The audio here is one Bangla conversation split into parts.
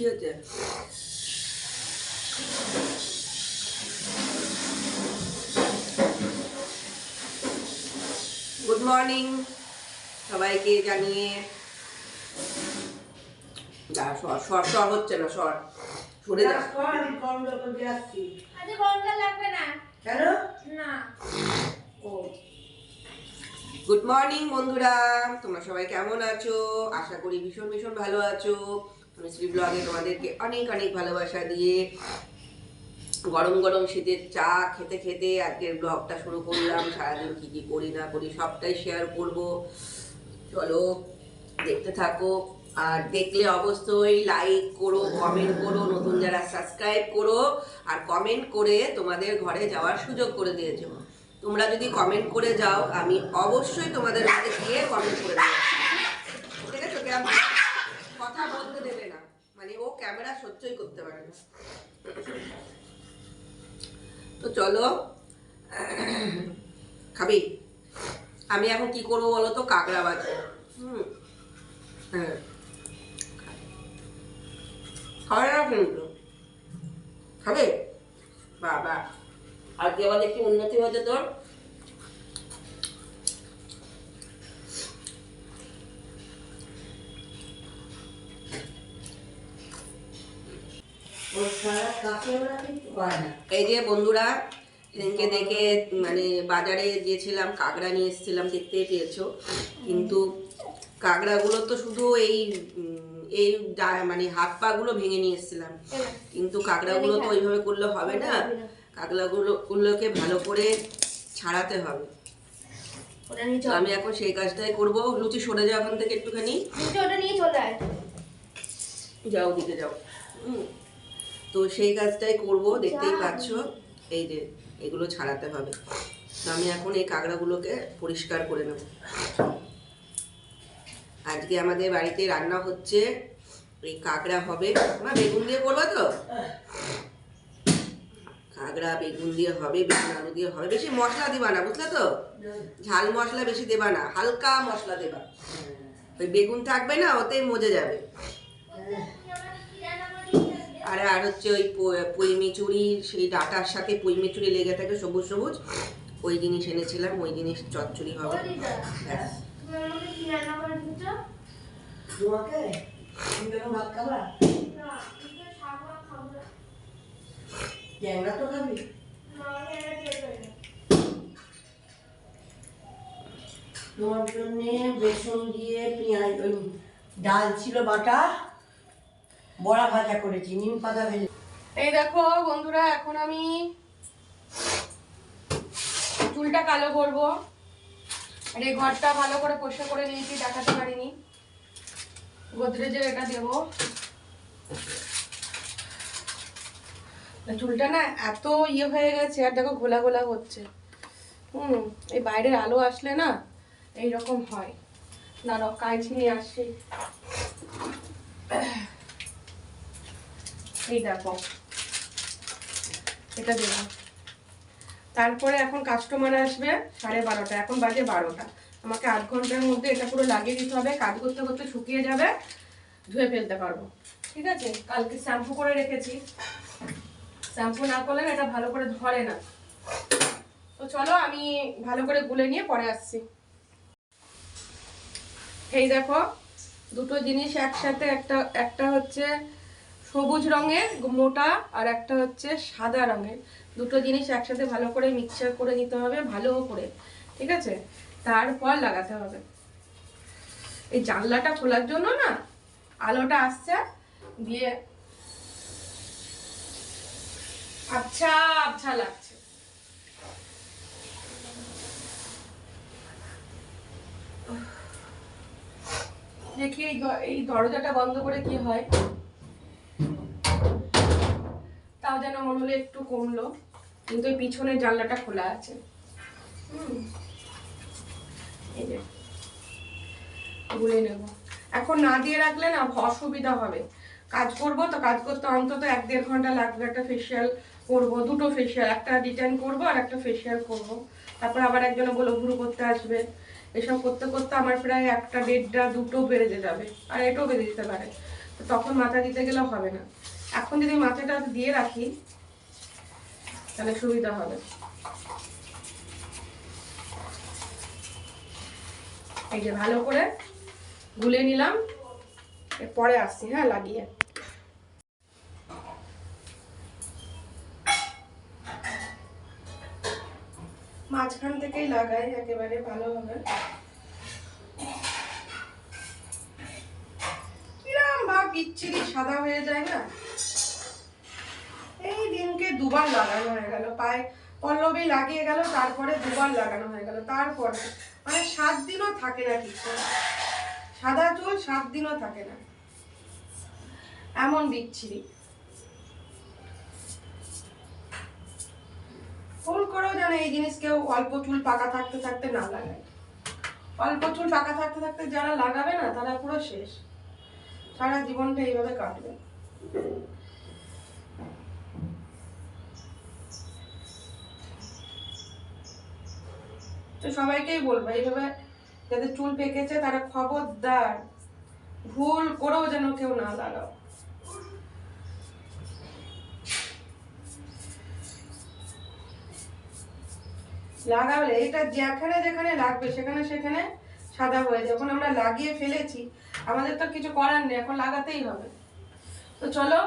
কি হচ্ছে গুড মর্নিং সবাইকে জানিয়ে যা সর সর সর হচ্ছে না সর সরে যা। আমি কম যখন যাচ্ছি আজকে গরমটা লাগবে না। কেন? না। ও। গুড মর্নিং বন্ধুরা। তোমরা সবাই কেমন আছো? আশা করি ভীষণ ভীষণ ভালো আছো। শ্রী ব্লগে তোমাদেরকে অনেক অনেক ভালোবাসা দিয়ে গরম গরম শীতের চা খেতে খেতে আজকের ব্লগটা শুরু করলাম। সারাদিন কী কী করি না করি সবটাই শেয়ার করব। চলো, দেখতে থাকো। আর দেখলে অবশ্যই লাইক করো কমেন্ট করো, নতুন যারা সাবস্ক্রাইব করো, আর কমেন্ট করে তোমাদের ঘরে যাওয়ার সুযোগ করে দিয়েছ। তোমরা যদি কমেন্ট করে যাও, আমি অবশ্যই তোমাদের ঘরে গিয়ে কমেন্ট করে দেবো। ঠিক আছে কথা বলতে ক্যামেরা সহ্যই করতে পারে না। তো চলো, খাবি? আমি এখন কি করব বলো তো? কাঁকড়া বাজে হুম। হ্যাঁ। খাবে না কিন্তু খাবে? বাবা। আজকে আবার দেখি উন্নতি হয়েছে তোর ও সারা কাকে ওরা কিন্তু পায় না এই যে বন্ধুরা সেদিনকে দেখে মানে বাজারে গিয়েছিলাম কাঁকড়া নিয়ে এসেছিলাম দেখতেই পেয়েছ। কিন্তু কাঁকড়াগুলো তো শুধু এই এই মানে হাত পা গুলো ভেঙে নিয়ে এসেছিলাম। কিন্তু কাঁকড়াগুলো তো ওইভাবে করলে হবে না। কাঁকড়াগুলো গুলোকে ভালো করে ছাড়াতে হবে। আমি এখন সেই কাজটাই করব। লুচি সরে যাও ওখান থেকে একটুখানি। ওটা নিয়ে চলে আয়। যাও দিকে যাও। হুম। তো সেই কাজটাই করব দেখতেই পাচ্ছ। এই যে এগুলো ছাড়াতে হবে। তো আমি এখন এই কাঁকড়াগুলোকে পরিষ্কার করে নেব। আজকে আমাদের বাড়িতে রান্না হচ্ছে এই কাঁকড়া হবে। মা বেগুন দিয়ে করব তো। কাঁকড়া বেগুন দিয়ে হবে বেগুন আলু দিয়ে হবে। বেশি মশলা দিবা না বুঝলে তো? ঝাল মশলা বেশি দেবা না হালকা মশলা দেবা। ওই বেগুন থাকবে না ওতেই মজে যাবে। আর আর হচ্ছে ওই প- পুঁই সেই ডাটার সাথে পুঁই মিচুরি লেগে থাকে সবুজ সবুজ ওই জিনিস এনেছিলাম ওই জিনিস চচ্চড়ি হবে। ব্যাস। তো খাবি। তোমার জন্য বেসন দিয়ে পেঁয়াজ ওই ডাল ছিল বাটা বড়া ভাজা করেছি, নিম পাতা ভেজে। এই দেখো বন্ধুরা, এখন আমি চুলটা কালো করব। আর এই ঘরটা ভালো করে পরিষ্কার করে নিয়েছি, দেখাতে পারিনি। গোদরেজের এটা দেব। চুলটা না এত ইয়ে হয়ে গেছে, আর দেখো ঘোলা ঘোলা হচ্ছে। হুম, এই বাইরের আলো আসলে না এই রকম হয়। দাঁড়াও কাঁচি নিয়ে আসছি। এই দেখো। এটা তারপরে এখন কাস্টমার আসবে সাড়ে বারোটা, এখন বাজে বারোটা। আমাকে আধ ঘণ্টার মধ্যে এটা পুরো লাগিয়ে দিতে হবে। কাজ করতে করতে শুকিয়ে যাবে, ধুয়ে ফেলতে পারব। ঠিক আছে? কালকে শ্যাম্পু করে রেখেছি। শ্যাম্পু না করলে এটা ভালো করে ধরে না। তো চলো আমি ভালো করে গুলে নিয়ে পরে আসছি। এই দেখো, দুটো জিনিস একসাথে, একটা একটা হচ্ছে সবুজ রঙের, মোটা আর একটা হচ্ছে সাদা রঙের। দুটো জিনিস একসাথে ভালো করে মিক্সচার করে নিতে হবে, ভালো করে, ঠিক আছে? তারপর লাগাতে হবে। এই জানলাটা খোলার জন্য না, আলোটা আসছে, দিয়ে আচ্ছা আচ্ছা লাগছে। দেখি এই দরজাটা বন্ধ করে কি হয়? তাও যেন মনে হলো একটু কমলো, কিন্তু এই পিছনের জানলাটা খোলা আছে। এই যে, গুলে নেব। এখন না দিয়ে রাখলে না অসুবিধা হবে। কাজ করব তো, কাজ করতে অন্তত এক দেড় ঘণ্টা লাগবে একটা ফেসিয়াল করব, দুটো ফেসিয়াল একটা ডিটেন করব আর একটা ফেসিয়াল করব। তারপর আবার একজনে বলে ভুরু করতে আসবে। এসব করতে করতে আমার প্রায় একটা দেড়টা, দুটো বেড়ে যাবে আর এটাও বেড়ে যেতে পারে। তো তখন মাথা দিতে গেলে হবে না। এখন যদি মাথাটা দিয়ে রাখি, তাহলে সুবিধা হবে। এই যে ভালো করে গুলে নিলাম। পরে আসছি হ্যাঁ লাগিয়ে। মাঝখান থেকেই লাগাই, একেবারে ভালোভাবে কিরম বা বিচ্ছিরি সাদা হয়ে যায় না? এই দিনকে দুবার লাগানো হয়ে গেল, পায়ে পল্লবী লাগিয়ে গেল, তারপরে দুবার লাগানো হয়ে গেল, তারপরে মানে সাত দিনও থাকে না কিছু। সাদা চুল সাত দিনও থাকে না। এমন বিচ্ছিরি। ভুল করেও যেন এই জিনিস কেউ অল্প চুল পাকা থাকতে থাকতে না লাগায়। অল্প চুল পাকা থাকতে থাকতে যারা লাগাবে না, তারা পুরো শেষ। সারা জীবনটা এইভাবে কাটবে। তো সবাইকেই বলব, এইভাবে যাদের চুল পেকেছে, তারা খবরদার। ভুল করেও যেন কেউ না লাগাও। লাগালে এটা যেখানে যেখানে লাগবে, সেখানে সেখানে সাদা হয়ে যখন আমরা লাগিয়ে ফেলেছি আমাদের তো কিছু করার নেই এখন লাগাতেই হবে। তো চলো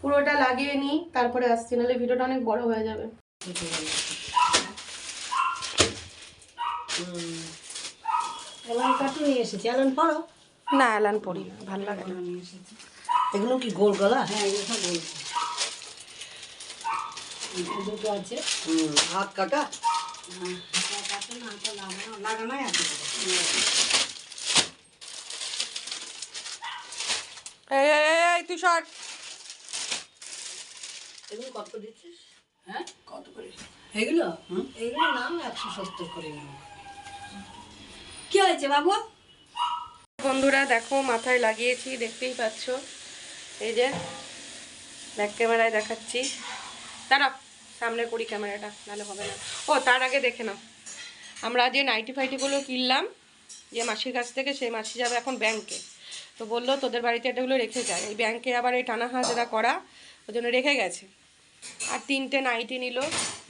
পুরোটা লাগিয়ে নিই তারপরে আসছি নাহলে ভিডিওটা অনেক বড় হয়ে যাবে। নিয়ে এসেছি। পড়ো না অ্যালান পড়ি না ভালো লাগে না। এগুলো কি গোল গলা? হ্যাঁ এগুলো সব বলছি দুটো আছে। হাত কাটা? হ্যাঁ, কাটা না হাতা লাগানো লাগানোই আছে। এই এই, এই, এই তুই সর। এগুলো কত করে দিচ্ছিস? হ্যাঁ? কত করে? এগুলো? এগুলো নাম একশো সত্তর করে কি হয়েছে বাবু? বন্ধুরা দেখো মাথায় লাগিয়েছি দেখতেই পাচ্ছ। এই যে ব্যাক ক্যামেরায় দেখাচ্ছি। দাঁড়াও সামনে করি ক্যামেরাটা নাহলে হবে না। ও তার আগে দেখে নাও। আমরা যে নাইটি ফাইটিগুলো কিনলাম যে মাসির কাছ থেকে সেই মাসি যাবে এখন ব্যাংকে তো বলল, তোদের বাড়িতে এটাগুলো রেখে যায় এই ব্যাংকে আবার এই টানা হাজরা করা ওই জন্য রেখে গেছে। আর তিনটে নাইটি নিল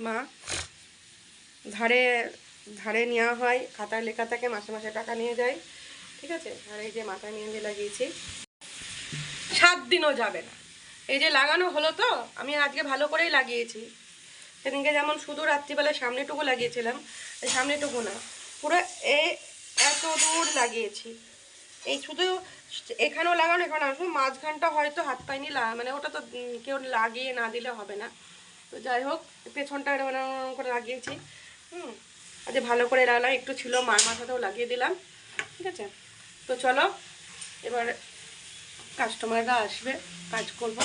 মা। ধারে ধারে নেওয়া হয়, খাতায় লেখা থাকে, মাসে মাসে টাকা নিয়ে যায়, ঠিক আছে? আর এই যে মাথায় মেহেন্দি লাগিয়েছি। সাত দিনও যাবে না। এই যে লাগানো হলো তো, আমি আজকে ভালো করেই লাগিয়েছি। সেদিনকে যেমন শুধু রাত্রিবেলায় সামনেটুকু লাগিয়েছিলাম সামনেটুকু না, পুরো এ, এত দূর লাগিয়েছি। এই শুধু এখানেও লাগানো এখানে শুধু মাঝখানটা হয়তো হাত পাইনি মানে ওটা তো কেউ লাগিয়ে না দিলে হবে না। তো যাই হোক, পেছনটা এরকম করে লাগিয়েছি। হুম আজকে ভালো করে লাগালাম, একটু ছিল, মার মাথাতেও লাগিয়ে দিলাম। ঠিক আছে? তো চলো, এবার কাস্টমাররা আসবে, কাজ করব।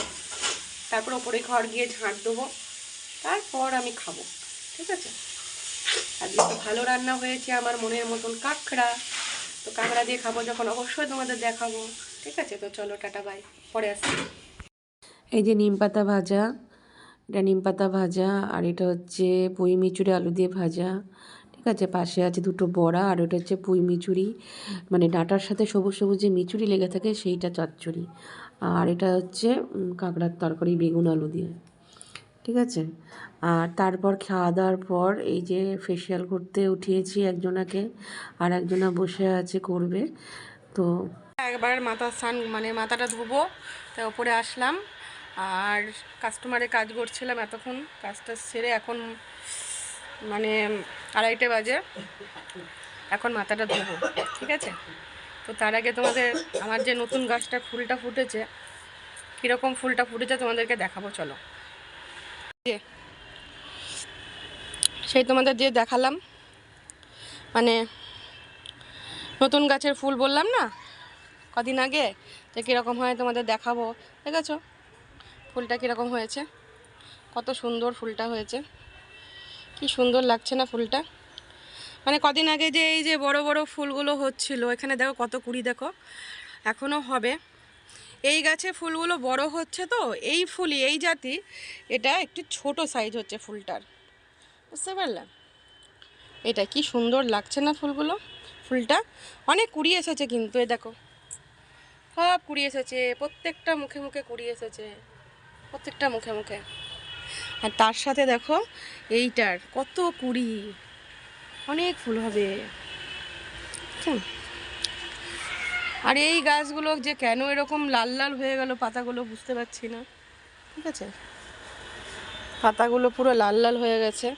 তারপর ওপরে ঘর গিয়ে ঝাঁট দেবো। তারপর আমি খাব। ঠিক আছে? আজকে তো ভালো রান্না হয়েছে, আমার মনের মতন কাঁকড়া। তো কাঁকড়া দিয়ে খাব যখন অবশ্যই তোমাদের দেখাবো। ঠিক আছে? তো চলো, টাটা বাই পরে আসছি এই যে নিম পাতা ভাজা, এটা নিম পাতা ভাজা, আর এটা হচ্ছে পুঁই মিচুরি আলু দিয়ে ভাজা। ঠিক আছে? পাশে আছে দুটো বড়া, আর ওটা হচ্ছে পুঁই মিচুরি মানে ডাঁটার সাথে সবুজ সবুজ যে মিচুরি লেগে থাকে, সেইটা চচ্চড়ি। আর এটা হচ্ছে কাঁকড়ার তরকারি, বেগুন, আলু দিয়ে। ঠিক আছে? আর তারপর খাওয়া দাওয়ার পর এই যে ফেসিয়াল করতে উঠিয়েছি একজনাকে, আর একজনা বসে আছে করবে। তো একবার মাথা স্নান মানে মাথাটা ধুবো তাই ওপরে আসলাম। আর কাস্টমারে কাজ করছিলাম এতক্ষণ, কাজটা সেরে এখন মানে আড়াইটে বাজে। এখন মাথাটা ধুবো, ঠিক আছে? তো তার আগে তোমাদের, আমার যে নতুন গাছটা ফুলটা ফুটেছে, কীরকম ফুলটা ফুটেছে তোমাদেরকে দেখাবো, চলো। সেই তোমাদের যে দেখালাম মানে নতুন গাছের ফুল বললাম না? কদিন আগে যে কীরকম হয় তোমাদের দেখাবো, দেখেছ? ফুলটা কীরকম হয়েছে? কত সুন্দর ফুলটা হয়েছে। কি সুন্দর লাগছে না ফুলটা? মানে কদিন আগে যে এই যে বড় বড় ফুলগুলো হচ্ছিল, এখানে দেখো কত কুড়ি দেখো এখনও হবে। এই গাছে ফুলগুলো বড় হচ্ছে তো, এই ফুলই, এই জাতি, এটা একটু ছোট সাইজ হচ্ছে ফুলটার। বুঝতে পারলাম? এটা কি সুন্দর লাগছে না ফুলগুলো? ফুলটা অনেক কুড়ি এসেছে কিন্তু, এ দেখো। সব কুড়ি এসেছে, প্রত্যেকটা মুখে মুখে কুড়ি এসেছে, প্রত্যেকটা মুখে মুখে। আর তার সাথে দেখো, এইটার কত কুড়ি, অনেক ফুল হবে। আর এই গাছগুলো যে কেন এরকম লাল লাল হয়ে গেল পাতাগুলো বুঝতে পারছি না। ঠিক আছে? পাতাগুলো পুরো লাল লাল হয়ে গেছে।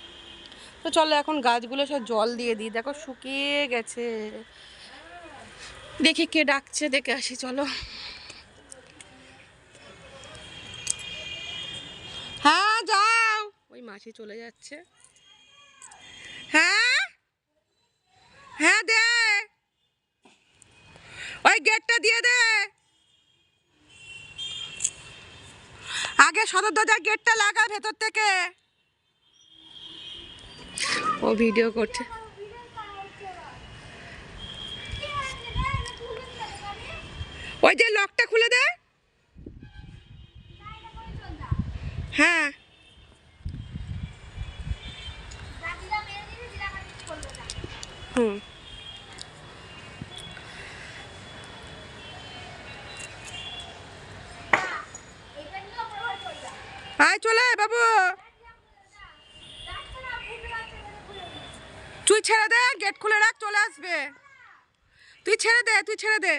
তো চলো এখন গাছগুলো সব জল দিয়ে দিই। দেখো শুকিয়ে গেছে। দেখি কে ডাকছে, দেখে আসি, চলো। হ্যাঁ যাও। ওই মাসি চলে যাচ্ছে। হ্যাঁ? হ্যাঁ দে। ওই গেটটা দিয়ে দে। আগে সদর দরজার গেটটা লাগা ভেতর থেকে। ও ভিডিও করছে। ওই যে লকটা খুলে দে। হ্যাঁ। হুম। চলে বাবু। তুই ছেড়ে দে গেট খুলে রাখ, চলে আসবে। তুই ছেড়ে দে, তুই ছেড়ে দে।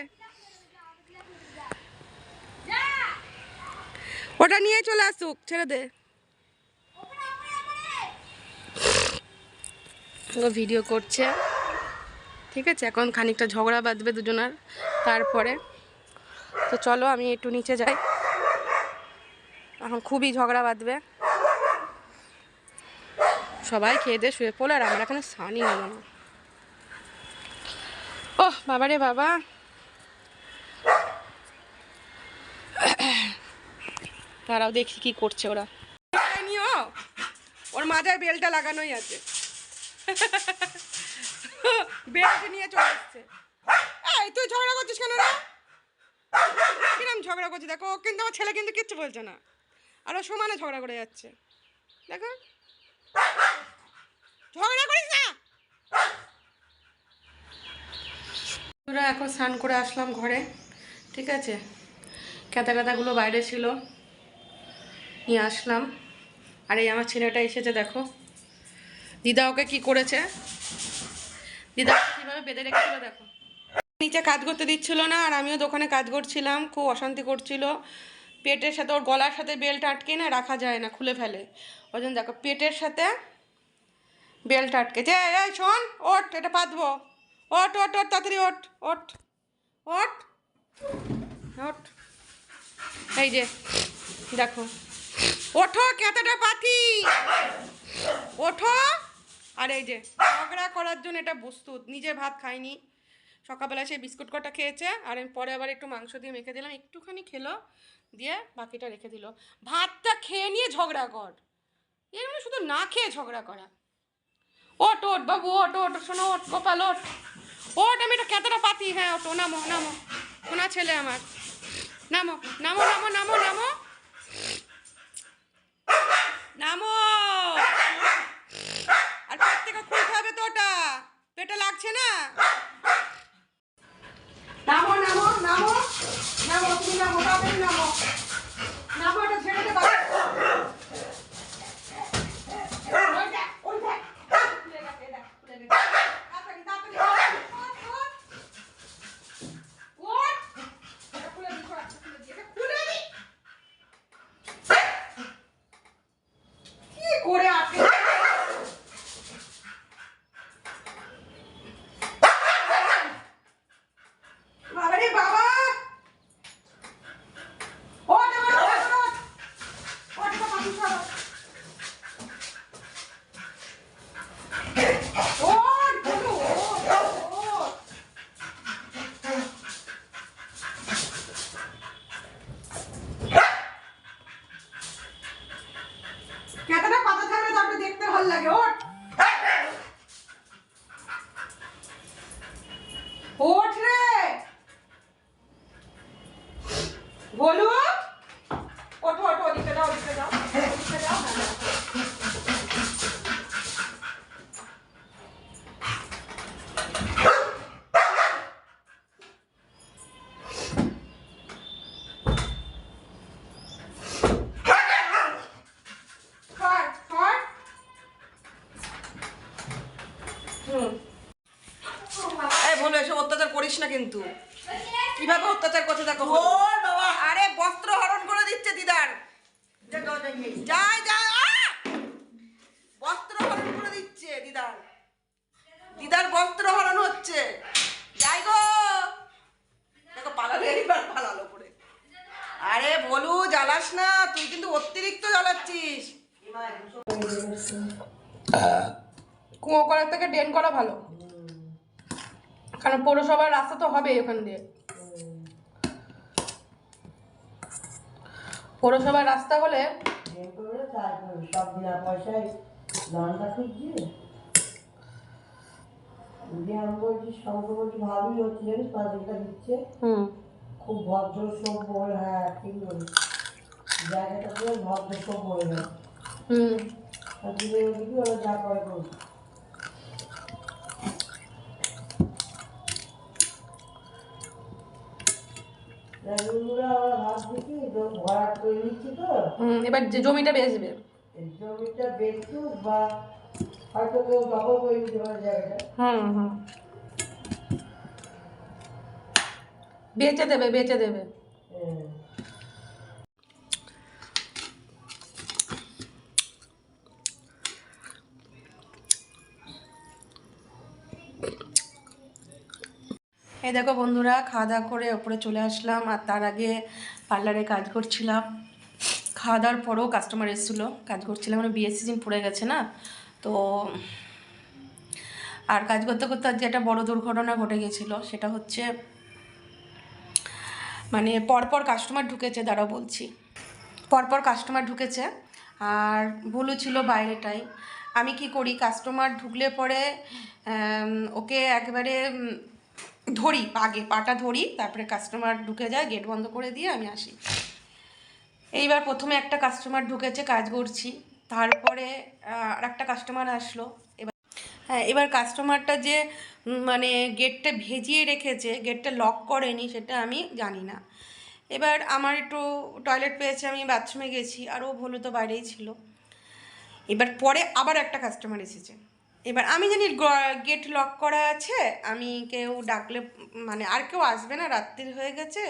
ওটা নিয়ে চলে আসুক, ছেড়ে দে। ভিডিও করছে। ঠিক আছে, এখন খানিকটা ঝগড়া বাঁধবে দুজনার, তারপরে। তো চলো, আমি একটু নিচে যাই। এখন খুবই ঝগড়া বাঁধবে। সবাই খেয়ে দিয়ে শুয়ে পড়ল আর আমরা এখানে সানই হলো না। ও বাবা রে বাবা। তারাও দেখি কি করছে ওরা। ওর মাথায় বেলটা লাগানোই আছে। বেল্ট নিয়ে চলে এসছে। এই, তুই ঝগড়া করছিস কেন রে? কিরম ঝগড়া করছে দেখো কিন্তু আমার ছেলে কিন্তু কিচ্ছু বলছে না। আরও সমানে ঝগড়া করে যাচ্ছে। দেখো। ঝগড়া করিস না! আমরা এখন স্নান করে আসলাম ঘরে, ঠিক আছে? কেতা কেতাগুলো বাইরে ছিল, নিয়ে আসলাম। আর এই আমার ছেলেটা এসেছে, দেখো। দিদা ওকে কি করেছে? দিদা কীভাবে বেঁধে রেখেছিল, দেখো। নিচে কাজ করতে দিচ্ছিল না, আর আমিও দোকানে কাজ করছিলাম, খুব অশান্তি করছিল। পেটের সাথে, ওর গলার সাথে বেল্ট আটকে না, রাখা যায় না, খুলে ফেলে। ওই জন্য দেখো, পেটের সাথে বেল্ট আটকে। যে, এই শোন ওট এটা পাতবো। ওট ওট ওট তাড়াতাড়ি ওট ওট ওট ওট এই যে, দেখো, ওঠো কেতাটা পাতি ওঠো, আর এই যে, ঝগড়া করার জন্য এটা প্রস্তুত, নিজে ভাত খায়নি সকালবেলা সেই বিস্কুট কটা খেয়েছে, আর আমি পরে আবার একটু মাংস দিয়ে মেখে দিলাম, একটুখানি খেলো, দিয়ে বাকিটা রেখে দিল। ভাতটা খেয়ে নিয়ে ঝগড়া কর। এর মানে শুধু না খেয়ে ঝগড়া করা। ওট ওট বাবু ওট ওট শোনো ওট গোপাল ওট ওট আমি এটা কেতটা পাতি হ্যাঁ ওটো নামো নামো। ওনা ছেলে আমার। নামো নামো নামো নামো নামো। নামো। আর থেকে খুলতে হবে তো ওটা। পেটে লাগছে না? নামো নামো নামো তুমি নামো তাড়াতাড়ি নামো নামো এটা ছেড়ে দে বাবা ওই দেখ, ওই দেখ। খুলে গেছে, দেখ, খুলে গেছে। তাড়াতাড়ি, তাড়াতাড়ি, ওঠ, ওঠ। ওঠ। এটা খুলে দি, সরা, খুলে দি, এটা খুলে দি। কি করে আটকে বাবা রে বাবা ও আমার বাবা ও এটা পানি সরো ও বলো ও ও কেতটা পাতা থাকলে তারপরে দেখতে ভালো লাগে ওঠ ওঠ রে বলু ওঠো ওঠো ওদিকে যাও ওদিকে যাও ওদিকে যাও হ্যাঁ, হ্যাঁ। কিন্তু। কীভাবে অত্যাচার করছে দেখো। ওর বাবা। আরে বস্ত্র হরণ করে দিচ্ছে দিদার। যা দরজা গিয়ে যায় যায় আহ! বস্ত্র হরণ করে দিচ্ছে দিদার। দিদার বস্ত্র হরণ হচ্ছে। যাই গো। দেখো পালালে এবার পালালো করে আরে বলু জ্বালাস না। তুই কিন্তু অতিরিক্ত জ্বালাচ্ছিস। কুয়ো করার থেকে ড্রেন করা ভালো। কারণ পৌরসভার রাস্তা তো হবেই ওখান দিয়ে। পৌরসভার রাস্তা হলে বলছি বলছি খুব ভদ্র সভ্য হ্যাঁ ঠিক বলি জায়গাটা পুরো ভদ্র সভ্য হয়ে গেল হুম। যা করে এবার যে জমিটা বেচবে। এই জমিটা বেচুক বা হয়তো কেউ দখল করে নিতে পারে জায়গাটা। হুম হুম। বেচে দেবে বেচে দেবে। এই দেখো বন্ধুরা, খাওয়া দাওয়া করে ওপরে চলে আসলাম আর তার আগে পার্লারে কাজ করছিলাম। খাওয়া দাওয়ার পরেও কাস্টমার এসেছিল, কাজ করছিলাম মানে বিয়ের সিজন পড়ে গেছে না? তো আর কাজ করতে করতে আজকে একটা বড় দুর্ঘটনা ঘটে গেছিল, সেটা হচ্ছে মানে পরপর কাস্টমার ঢুকেছে, দাঁড়াও বলছি। পরপর কাস্টমার ঢুকেছে আর ভুলও ছিল বাইরেটাই। আমি কি করি কাস্টমার ঢুকলে পরে ওকে একবারে ধরি, আগে পাটা ধরি, তারপরে কাস্টমার ঢুকে যায় গেট বন্ধ করে দিয়ে আমি আসি। এইবার প্রথমে একটা কাস্টমার ঢুকেছে, কাজ করছি। তারপরে আর একটা কাস্টমার আসলো। এবার হ্যাঁ এবার কাস্টমারটা যে মানে গেটটা ভেজিয়ে রেখেছে গেটটা লক করেনি, সেটা আমি জানি না। এবার আমার একটু টয়লেট পেয়েছে, আমি বাথরুমে গেছি আর ও ভুলো তো বাইরেই ছিল। এবার পরে আবার একটা কাস্টমার এসেছে। এবার আমি জানি গেট লক করা আছে, আমি কেউ ডাকলে মানে আর কেউ আসবে না, রাত্রির হয়ে গেছে,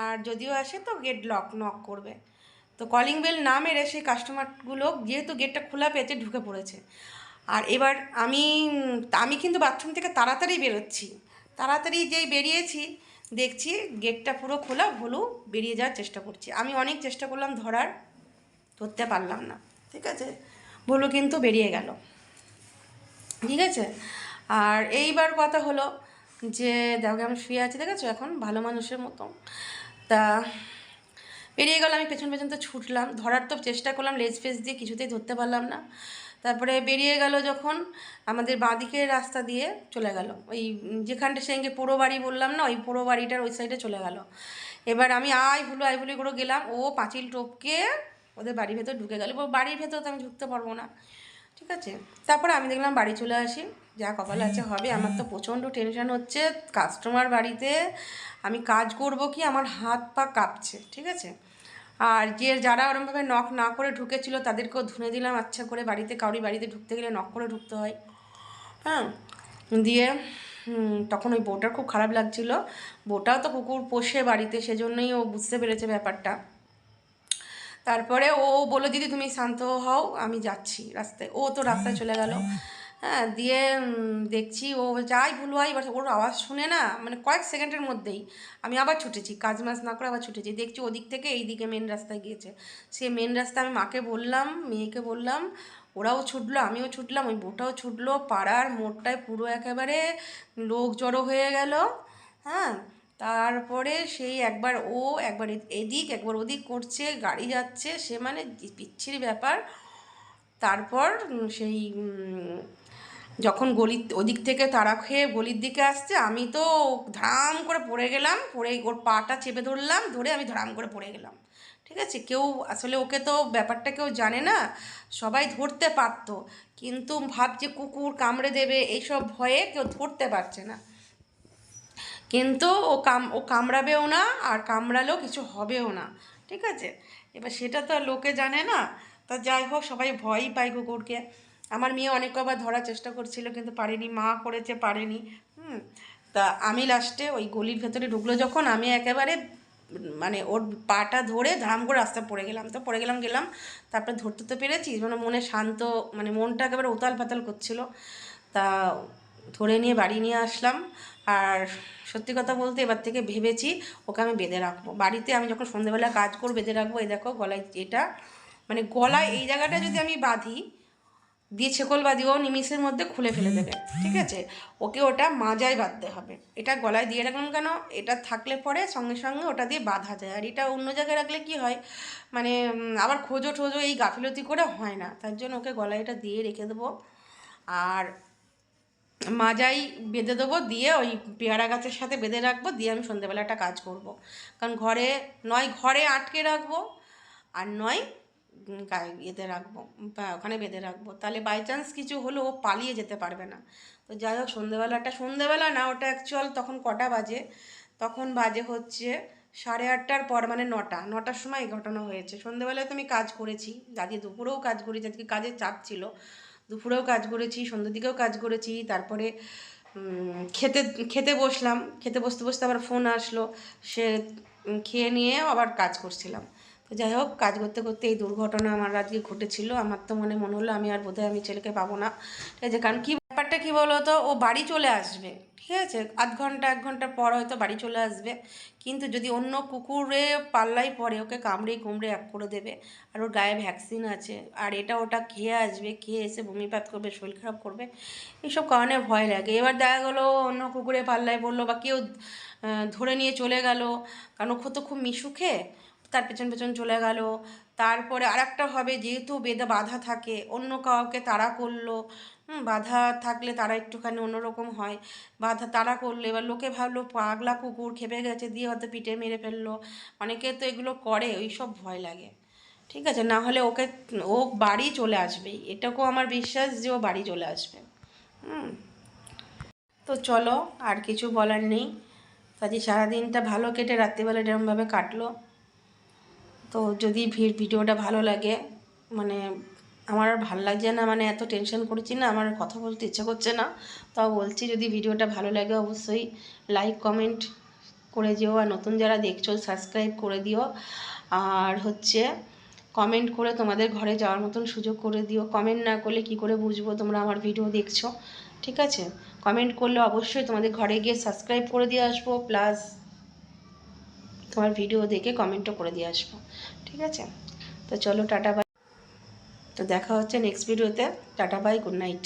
আর যদিও আসে তো গেট লক নক করবে। তো কলিং বেল না মেরে সেই কাস্টমারগুলো যেহেতু গেটটা খোলা পেয়েছে, ঢুকে পড়েছে। আর এবার আমি আমি কিন্তু বাথরুম থেকে তাড়াতাড়ি বেরোচ্ছি। তাড়াতাড়ি যেই বেরিয়েছি, দেখছি গেটটা পুরো খোলা, ভুলু বেরিয়ে যাওয়ার চেষ্টা করছি। আমি অনেক চেষ্টা করলাম ধরার, ধরতে পারলাম না। ঠিক আছে? ভুলু কিন্তু বেরিয়ে গেল। ঠিক আছে? আর এইবার কথা হলো যে দেখো আমি শুয়ে আছি দেখেছ এখন ভালো মানুষের মতো তা বেরিয়ে গেল, আমি পেছন পেছন তো ছুটলাম। ধরার তো চেষ্টা করলাম, লেজ ফেস দিয়ে কিছুতেই ধরতে পারলাম না। তারপরে বেরিয়ে গেল যখন আমাদের বাঁদিকের রাস্তা দিয়ে চলে গেল। ওই যেখানটা সেঙ্গে পোড়ো বাড়ি বললাম না, ওই পোড়ো বাড়িটার ওই সাইডে চলে গেল। এবার আমি আই ভুলো, আই ভুলি করে গেলাম। ও পাঁচিল টপকে ওদের বাড়ির ভেতর ঢুকে গেল। বাড়ির ভেতর তো আমি ঢুকতে পারব না। ঠিক আছে? তারপরে আমি দেখলাম বাড়ি চলে আসি। যা কপাল আছে, হবে। আমার তো প্রচণ্ড টেনশন হচ্ছে। কাস্টমার বাড়িতে আমি কাজ করব কি? আমার হাত পা কাঁপছে, ঠিক আছে? আর যে যারা ওরমভাবে নখ না করে ঢুকেছিল, তাদেরকেও ধুনে দিলাম। আচ্ছা করে বাড়িতে কাউরি বাড়িতে ঢুকতে গেলে নখ করে ঢুকতে হয়। হ্যাঁ? দিয়ে তখন ওই বউটার খুব খারাপ লাগছিল। বউটাও তো কুকুর পোষে বাড়িতে, সেজন্যই ও বুঝতে পেরেছে ব্যাপারটা। তারপরে ও বলল, দিদি, তুমি শান্ত হও, আমি যাচ্ছি রাস্তায়। ও তো রাস্তায় চলে গেল। হ্যাঁ দিয়ে দেখছি ও যাই ভুল হয় এবার ওর আওয়াজ শুনে না মানে কয়েক সেকেন্ডের মধ্যেই আমি আবার ছুটেছি, কাজ মাজ না করে আবার ছুটেছি। দেখছি ওদিক থেকে এই দিকে মেন রাস্তায় গিয়েছে। সে মেন রাস্তা আমি মাকে বললাম, মেয়েকে বললাম, ওরাও ছুটলো, আমিও ছুটলাম, ওই বোটাও ছুটলো, পাড়ার মোড়টায় পুরো একেবারে লোক জড়ো হয়ে গেল। হ্যাঁ তারপরে সেই একবার ও, একবার এদিক, একবার ওদিক করছে, গাড়ি যাচ্ছে, সে মানে পিচ্ছির ব্যাপার। তারপর সেই যখন গলির ওদিক থেকে তারা খেয়ে গলির দিকে আসছে, আমি তো ধাম করে পড়ে গেলাম, পড়ে ওর পাটা চেপে ধরলাম, ধরে আমি ধাম করে পড়ে গেলাম। ঠিক আছে? কেউ, আসলে ওকে তো ব্যাপারটা কেউ জানে না, সবাই ধরতে পারতো। কিন্তু ভাবছে কুকুর কামড়ে দেবে, এইসব ভয়ে কেউ ধরতে পারছে না। কিন্তু ও কাম, ও কামড়াবেও না আর কামড়ালেও কিছু হবেও না। ঠিক আছে? এবার সেটা তো আর লোকে জানে না। তা যাই হোক, সবাই ভয়ই পায় কুকুরকে। আমার মেয়ে অনেক কবার ধরার চেষ্টা করছিল, কিন্তু পারেনি, মা করেছে, পারেনি। হুম, তা আমি লাস্টে ওই গলির ভেতরে ঢুকলো যখন আমি একেবারে মানে ওর পাটা ধরে ধাম করে রাস্তা পড়ে গেলাম। তো পড়ে গেলাম গেলাম, তারপরে ধরতে তো পেরেছি মানে মনে শান্ত মানে মনটা একেবারে উতাল পাতাল করছিল। তা ধরে নিয়ে বাড়ি নিয়ে আসলাম। আর সত্যি কথা বলতে এবার থেকে ভেবেছি ওকে আমি বেঁধে রাখব। বাড়িতে আমি যখন সন্ধ্যেবেলা কাজ করব বেঁধে রাখব, এই দেখো গলায় এটা মানে গলায় এই জায়গাটা যদি আমি বাঁধি, দিয়ে ছেকল বাঁধি ও নিমিষের মধ্যে খুলে ফেলে দেবে, ঠিক আছে? ওকে ওটা মাজায় বাঁধতে হবে। এটা গলায় দিয়ে রাখলাম কেন? এটা থাকলে পরে সঙ্গে সঙ্গে ওটা দিয়ে বাঁধা যায়। আর এটা অন্য জায়গায় রাখলে কি হয়? মানে আবার খোঁজো ঠোজো এই গাফিলতি করে হয় না। তার জন্য ওকে গলায় এটা দিয়ে রেখে দেবো। আর মাজাই বেঁধে দেবো, দিয়ে ওই পেয়ারা গাছের সাথে বেঁধে রাখব, দিয়ে আমি সন্ধ্যেবেলা একটা কাজ করব। কারণ ঘরে নয়, ঘরে আটকে রাখব আর নয় গায়ে ইয়েতে রাখব ওখানে বেঁধে রাখব। তাহলে বাই চান্স কিছু হলো, ও পালিয়ে যেতে পারবে না। তো যাই হোক সন্ধ্যেবেলাটা সন্ধ্যেবেলা না, ওটা অ্যাকচুয়াল তখন কটা বাজে? তখন বাজে হচ্ছে সাড়ে আটটার পর মানে নটা। নটার সময় এই ঘটনা হয়েছে। সন্ধ্যেবেলায় তো আমি কাজ করেছি। আজকে দুপুরেও কাজ করেছি, আজকে কাজের চাপ ছিল। দুপুরেও কাজ করেছি, সন্ধ্যের দিকেও কাজ করেছি, তারপরে খেতে খেতে বসলাম, খেতে বসতে বসতে আবার ফোন আসলো, সে খেয়ে নিয়ে আবার কাজ করছিলাম। তো যাই হোক, কাজ করতে করতে এই দুর্ঘটনা আমার আজকে ঘটেছিল, আমার তো মনে মনে হলো আমি আর বোধহয় আমি ছেলেকে পাবো না। ঠিক আছে কারণ কি ব্যাপারটা কি বলো তো ও বাড়ি চলে আসবে, ঠিক আছে? আধ ঘণ্টা, এক ঘণ্টা পর হয়তো বাড়ি চলে আসবে। কিন্তু যদি অন্য কুকুরে পাল্লাই পরে ওকে কামড়ে কুমড়ে এক করে দেবে, আর ওর গায়ে ভ্যাকসিন আছে, আর এটা ওটা খেয়ে আসবে, খেয়ে এসে বমিপাত করবে, শরীর খারাপ করবে এইসব কারণে ভয় লাগে। এবার দেখা গেলো অন্য কুকুরে পাল্লায় পড়ল বা কেউ ধরে নিয়ে চলে গেল, কারণ ও তো খুব মিশুখে, তার পেছন পেছন চলে গেল। তারপরে আরেকটা হবে, যেহেতু বেদা বাধা থাকে, অন্য কাউকে তাড়া করল বাধা থাকলে তারা একটুখানি অন্যরকম হয়। বাধা তারা করলে, এবার লোকে ভাবলো, পাগলা কুকুর খেপে গেছে, দিয়ে হয়তো পিঠে মেরে ফেলল। অনেকে তো এগুলো করে ওই সব ভয় লাগে। ঠিক আছে, না হলে ওকে, ও বাড়ি চলে আসবেই এটাকেও আমার বিশ্বাস যে ও বাড়ি চলে আসবে। হুম। তো চলো, আর কিছু বলার নেই। কাজে সারাদিনটা ভালো কেটে রাত্রিবেলা এরকমভাবে কাটলো। তো যদি ভিডিওটা ভালো লাগে মানে আমার আর ভালো লাগছে না মানে এত টেনশন করছি না, আমার কথা বলতে ইচ্ছা করছে না। তাও বলছি যদি ভিডিওটা ভালো লাগে অবশ্যই লাইক কমেন্ট করে দিও, আর নতুন যারা দেখছ সাবস্ক্রাইব করে দিও। আর হচ্ছে কমেন্ট করে তোমাদের ঘরে যাওয়ার মতন সুযোগ করে দিও। কমেন্ট না করলে কি করে বুঝব তোমরা আমার ভিডিও দেখছ? ঠিক আছে? কমেন্ট করলে অবশ্যই তোমাদের ঘরে গিয়ে সাবস্ক্রাইব করে দিয়ে আসব প্লাস তোমার ভিডিও দেখে কমেন্টও করে দিয়ে আসব। ঠিক আছে? তো চলো, টাটা তো দেখা হচ্ছে নেক্সট ভিডিওতে টাটা বাই গুড নাইট